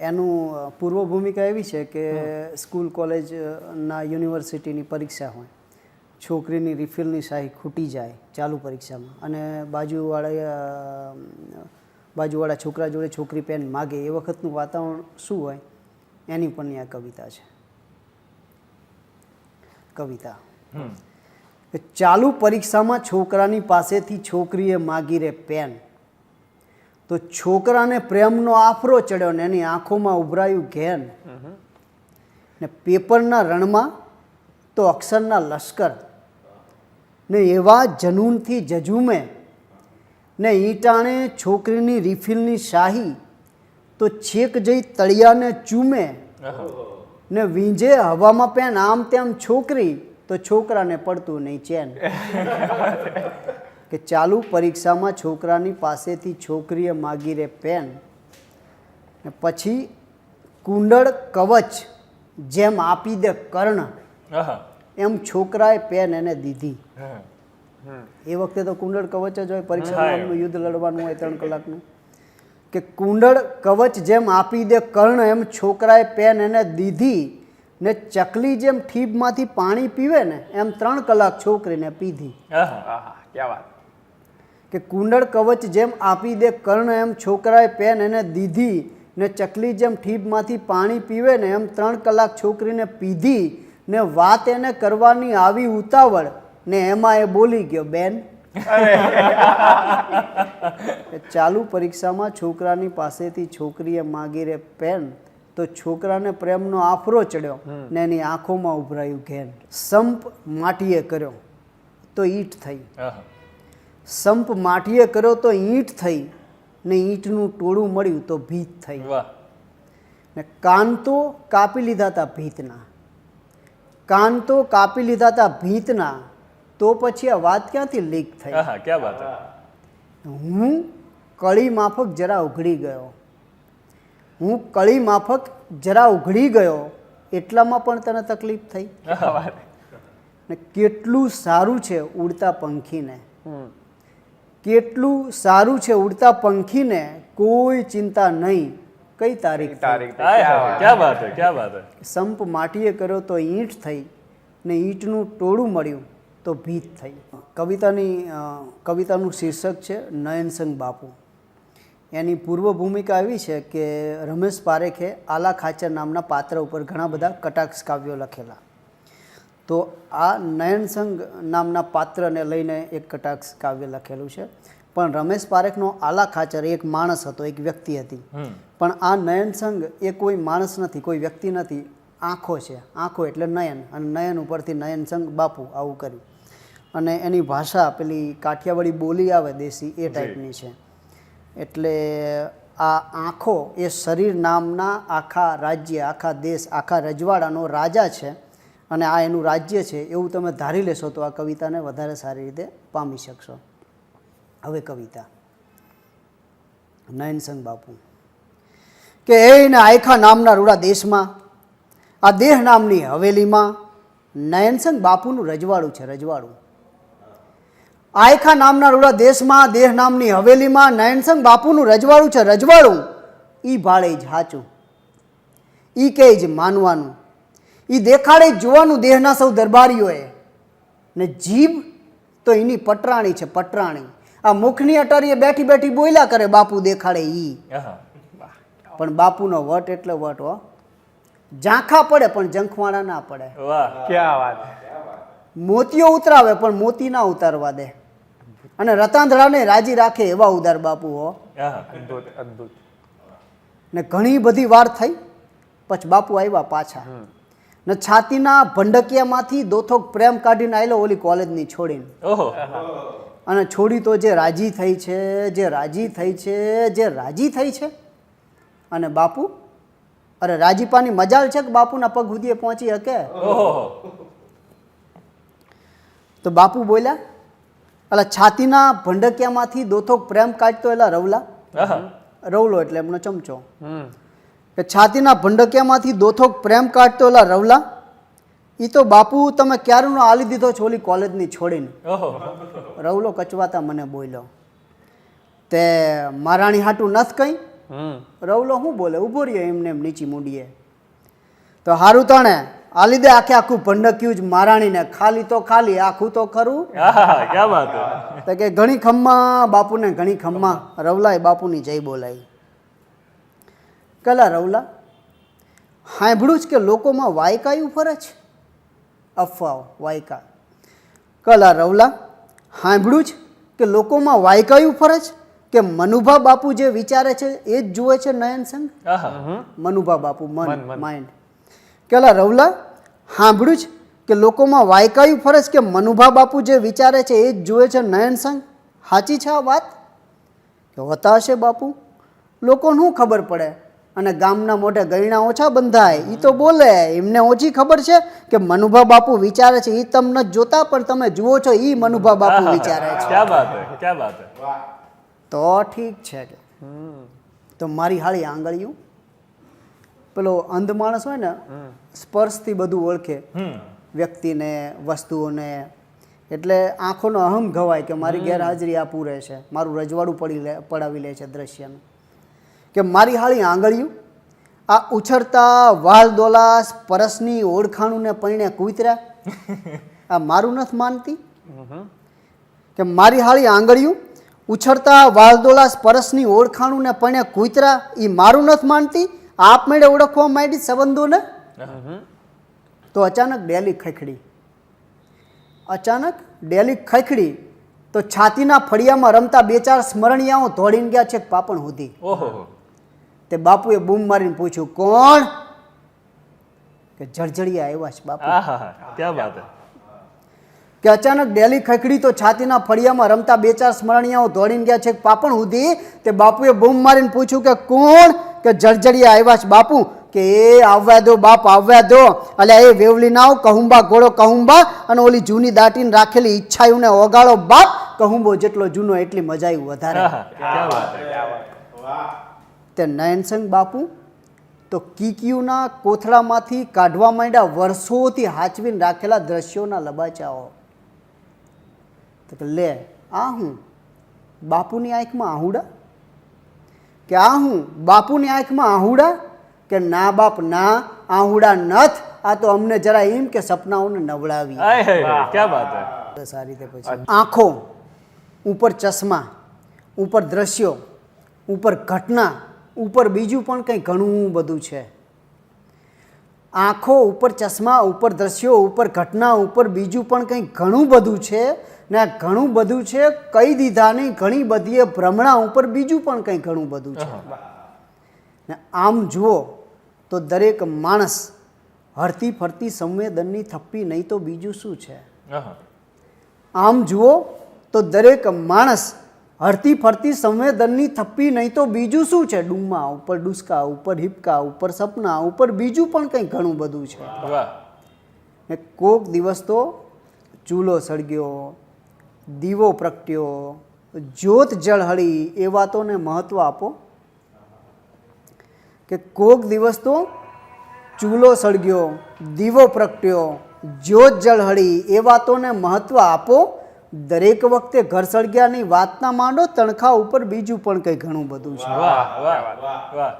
એનું પૂર્વ ભૂમિકા એવી છે કે સ્કૂલ કોલેજના યુનિવર્સિટીની પરીક્ષા હોય. છોકરીની રિફિલની શાહી ખૂટી જાય ચાલુ પરીક્ષામાં. અને બાજુવાળા બાજુવાળા છોકરા જોડે છોકરી પેન માગે એ વખતનું વાતાવરણ શું હોય એની પણ આ કવિતા છે. કવિતા. ચાલુ પરીક્ષામાં છોકરાની પાસેથી છોકરીએ માગી રે પેન. તો છોકરાને પ્રેમનો આફરો ચડ્યો ને એની આંખોમાં ઉભરાયું ઘેન. ને પેપરના રણમાં તો અક્ષરના લશ્કર. ને એવા જનૂનથી જજુમે ને ઈટાણે છોકરીની રિફિલની શાહી તો છેક જઈ તળિયાને ચૂમે. ને વીંજે હવામાં પેન આમ તેમ છોકરી તો છોકરાને પડતું નહીં ચેન. કે ચાલુ પરીક્ષામાં છોકરાની પાસેથી છોકરીએ માગી રે પેન ને પછી કુંડળ કવચ જેમ આપી દે કર્ણ એમ છોકરાએ પેન એને દીધી. એ વખતે તો કુંડળ કવચ જ હોય પરીક્ષાનું યુદ્ધ લડવાનું હોય ત્રણ કલાકનું. કે કુંડળ કવચ જેમ આપી દે કર્ણ એમ છોકરાએ પેન એને દીધી ને ચકલી જેમ ઠીબમાંથી પાણી પીવે ને એમ ત્રણ કલાક છોકરીને પીધી. આહા. આહા ક્યાં વાત. કે કુંડળ કવચ જેમ આપી દે કર્ણ એમ છોકરાએ પેન એને દીધી ને ચકલી જેમ ઠીબમાંથી પાણી પીવે ને એમ ત્રણ કલાક છોકરીને પીધી ને વાત એને કરવાની આવી ઉતાવળ ને એમાં એ બોલી ગયો બેન. ચાલુ પરીક્ષામાં છોકરાની પાસેથી છોકરીએ માગી રે પેન તો છોકરાને પ્રેમનો આફરો ચડ્યો ને એની આંખોમાં ઉભરાયું ઘેન. સંપ માટીએ કર્યો તો ઈટ થઈ. સંપ માઠીએ કર્યો તો ઈંટ થઈ ને ઈંટનું ટોળું મળ્યું તો ભીત થઈ. ને કાન તો કાપી લીધા હતા ભીતના. કાન તો કાપી લીધા હતા ભીતના તો પછી આ વાત ક્યાંથી લીક થઈ? ક્યાં વાત હું કળી માફક જરા ઉઘડી ગયો. હું કળી માફક જરા ઉઘડી ગયો એટલામાં પણ તને તકલીફ થઈ? ને કેટલું સારું છે ઉડતા પંખીને. કેટલું સારું છે ઉડતા પંખીને કોઈ ચિંતા નહીં. કઈ તારીખ તારીખ ક્યાં વાત હે ક્યાં વાત હે? સંપ માટીએ કર્યો તો ઈંટ થઈ ને ઈંટનું ટોળું મળ્યું તો ભીત થઈ. કવિતાની કવિતાનું શીર્ષક છે નયનસંગ બાપુ. એની પૂર્વ ભૂમિકા એવી છે કે રમેશ પારેખે આલા ખાચર નામના પાત્ર ઉપર ઘણા બધા કટાક્ષ કાવ્યો લખેલા. તો આ નયનસંગ નામના પાત્રને લઈને એક કટાક્ષ કાવ્ય લખેલું છે. પણ રમેશ પારેખનો આલા ખાચર એક માણસ હતો એક વ્યક્તિ હતી. પણ આ નયનસંગ એ કોઈ માણસ નથી કોઈ વ્યક્તિ નથી. આંખો છે આંખો એટલે નયન અને નયન ઉપરથી નયનસંગ બાપુ આવું કર્યું. અને એની ભાષા પેલી કાઠિયાવાડી બોલી આવે દેશી એ ટાઈપની છે. એટલે આ આંખો એ શરીર નામના આખા રાજ્ય આખા દેશ આખા રજવાડાનો રાજા છે. અને આ એનું રાજ્ય છે એવું તમે ધારી લેશો તો આ કવિતાને વધારે સારી રીતે પામી શકશો. હવે કવિતા. નયનસંગ બાપુ. કે એને આયખા નામના રૂડા દેશમાં, આ દેહ નામની હવેલીમાં નયનસંગ બાપુનું રજવાડું છે, રજવાડું. આયખા નામના રૂડા દેશમાં, દેહ નામની હવેલીમાં નયનસંગ બાપુનું રજવાડું છે, રજવાડું. ઈ ભાળે જ હાચું. ઈ કે જ માનવાનું. ઈ દેખાડે જોવાનું દેહના સૌ દરબારીઓએ. ને જીભ તો એની પટરાણી છે પટરાણી. આ મુખની અટારીએ બેઠી બેઠી બોલ્યા કરે બાપુ દેખાડે ઈ. પણ બાપુનો વટ એટલે વટ હો. ઝાંખા પડે પણ જંખવાણા ના પડે. ક્યાં વાત. મોતીઓ ઉતરાવે પણ મોતી ના ઉતારવા દે. અને રતાંધળાને રાજી રાખે એવા ઉદાર બાપુ હો. આહા. અદ્ભુત અદ્ભુત. ને ઘણી બધી વાર થઈ પછી બાપુ આવ્યા પાછા. ને છાતીના ભંડકિયામાંથી દોથોક પ્રેમ કાઢીને આવેલો ઓલી કોલેજની છોડીને. ઓહો. અને છોડી તો જે રાજી થઈ છે જે રાજી થઈ છે જે રાજી થઈ છે. અને બાપુ અરે રાજીપાની મજાલ છે કે બાપુના પગ સુધીએ પહોંચી શકે તો બાપુ બોલ્યા એટલે છાતીના ભંડકિયામાંથી દોથોક પ્રેમ કાઢતો એલા રવલા. રવલો એટલે એમનો ચમચો. કે છાતીના ભંડકિયામાંથી દોથોક પ્રેમ કાઢતો એલા રવલા? એ તો બાપુ તમે ક્યારનો આલી દીધો છો ઓલી કોલેજની છોડીને? રવલો કચવાતા મને બોલ્યો. તે મારાણી હાટું નથ કંઈ? રવલો શું બોલે? ઊભો રહ્યો એમને એમ નીચી મૂડીએ. તો હારું તણે આ લીધે આખે આખું ભંડક્યું જ મારાણીને ખાલી તો ખાલી આખું તો ખરું. તો કે ઘણી ખમ્મા બાપુને ઘણી ખમ્મા. રવલાએ બાપુની જય બોલાઈ કલા રવલા સાંભળ્યું જ કે લોકોમાં વાયકાયું ફરે છે. અફવાઓ વાયકા. કલા રવલા સાંભળ્યું જ કે લોકોમાં વાયકાયું ફરે છે કે મનુભા બાપુ જે વિચારે છે એ જ જુએ છે નયન સંગ? મનુભા બાપુ મન. માઇન્ડ કેલા રવલા સાંભળ્યું જ કે લોકોમાં વાયકાયું ફરજ કે મનુભા બાપુ જે વિચારે છે એ જ જુએ છે નયન સંગ? સાચી છે આ વાત? કે હોતા હશે બાપુ? લોકોને શું ખબર પડે? અને ગામના મોઢે ગયણા ઓછા બંધાય. એ તો બોલે. એમને ઓછી ખબર છે કે મનુભા બાપુ વિચારે છે. એ તમને જોતા પણ તમે જુઓ છો એ મનુભા બાપુ વિચારે છે. ક્યાં બાત હે ક્યાં બાત હે તો ઠીક છે કે. તો મારી હાળી આંગળીયું. પેલો અંધ માણસ હોય ને સ્પર્શથી બધું ઓળખે. વ્યક્તિને વસ્તુઓને. એટલે આંખોનો અહમ ગવાય કે મારી ગેરહાજરી આ પૂરે છે. મારું રજવાડું પડી લે પડાવી લે છે દ્રશ્યનું. કે મારી હાળી આંગળીયું? આ ઉછળતા વાલ દોલાસ પરસની ઓળખાણુંને પૈણે કૂતર્યા આ મારું નથી માનતી? કે મારી હાળી આંગળીયું ઉછળતા વાલદોલાસ પરસની ઓળખાણું ને પણ કૂતરા? એ મારું નથી માનતી? આપમેળે ઓળખવા માંડી સંબંધોને? તો અચાનક ડેલી ખખડી. અચાનક ડેલી ખખડી તો છાતીના ફળિયામાં રમતા બે ચાર સ્મરણિયાઓ ધોળીને ગયા છે પાપણ સુધી ઓહો. તે બાપુએ બૂમ મારીને પૂછ્યું કોણ? કે જળજળિયા આવ્યા છે બાપુ. ક્યાં વાત કે અચાનક ડેલી ખખડી તો છાતીના ફળિયામાં રમતા બે ચાર સ્મરણિયાઓ દોડીને ગયા છે પાપણ સુધી તે બાપુએ બૂમ મારીને પૂછ્યું કે કોણ? કે જળજળિયા આવ્યા છે બાપુ. કે એ આવવા દો બાપ આવવા દો. અલ્યા એ વેવલી નાવ કહુંબા ઘોડો કહુંબા અને ઓલી જૂની દાટીને રાખેલી ઈચ્છાયુંને ઓગાળો બાપ. કહુંબો જેટલો જૂનો એટલી મજા આવી વધારે. તે નયનસંગ બાપુ તો કીકીયુના કોથળામાંથી કાઢવા માંડ્યા વર્ષોથી હાચવીને રાખેલા દ્રશ્યોના લબાચાઓ. તો કે લે આ હું? બાપુની આંખમાં આહુડા? કે આ હું? બાપુની આંખમાં આહુડા? કે ના બાપ ના આહુડા નથ? આ તો અમને જરા એમ કે સપનાઓને નવડાવી. ક્યાં હે? રીતે પછી. આંખો ઉપર ચશ્મા ઉપર દ્રશ્યો ઉપર ઘટના ઉપર બીજું પણ કંઈ ઘણું બધું છે. આંખો ઉપર ચશ્મા ઉપર દ્રશ્યો ઉપર ઘટના ઉપર બીજું પણ કંઈ ઘણું બધું છે ને આ ઘણું બધું છે કઈ દીધા નહીં ઘણી બધી ભ્રમણા ઉપર બીજું પણ કંઈ ઘણું બધું છે. ને આમ જુઓ તો દરેક માણસ હરતી ફરતી સંવેદનની થપ્પી નહીં તો બીજું શું છે? આમ જુઓ તો દરેક માણસ હરતી ફરતી સંવેદનની થપ્પી નહીં તો બીજું શું છે? ડુમા ઉપર ડુસકા ઉપર હિપકા ઉપર સપના ઉપર બીજું પણ કંઈ ઘણું બધું છે. ને કોક દિવસ તો ચૂલો સળગ્યો દીવો પ્રગટ્યો જ્યોત જળહળી એ વાતોને મહત્ત્વ આપો. કે કોક દિવસ તો ચૂલો સળગ્યો દીવો પ્રગટ્યો જ્યોત જળહળી એ વાતોને મહત્ત્વ આપો. દરેક વખતે ઘર સળગ્યાની વાત ના માંડો તણખા ઉપર બીજું પણ કંઈ ઘણું બધું છે.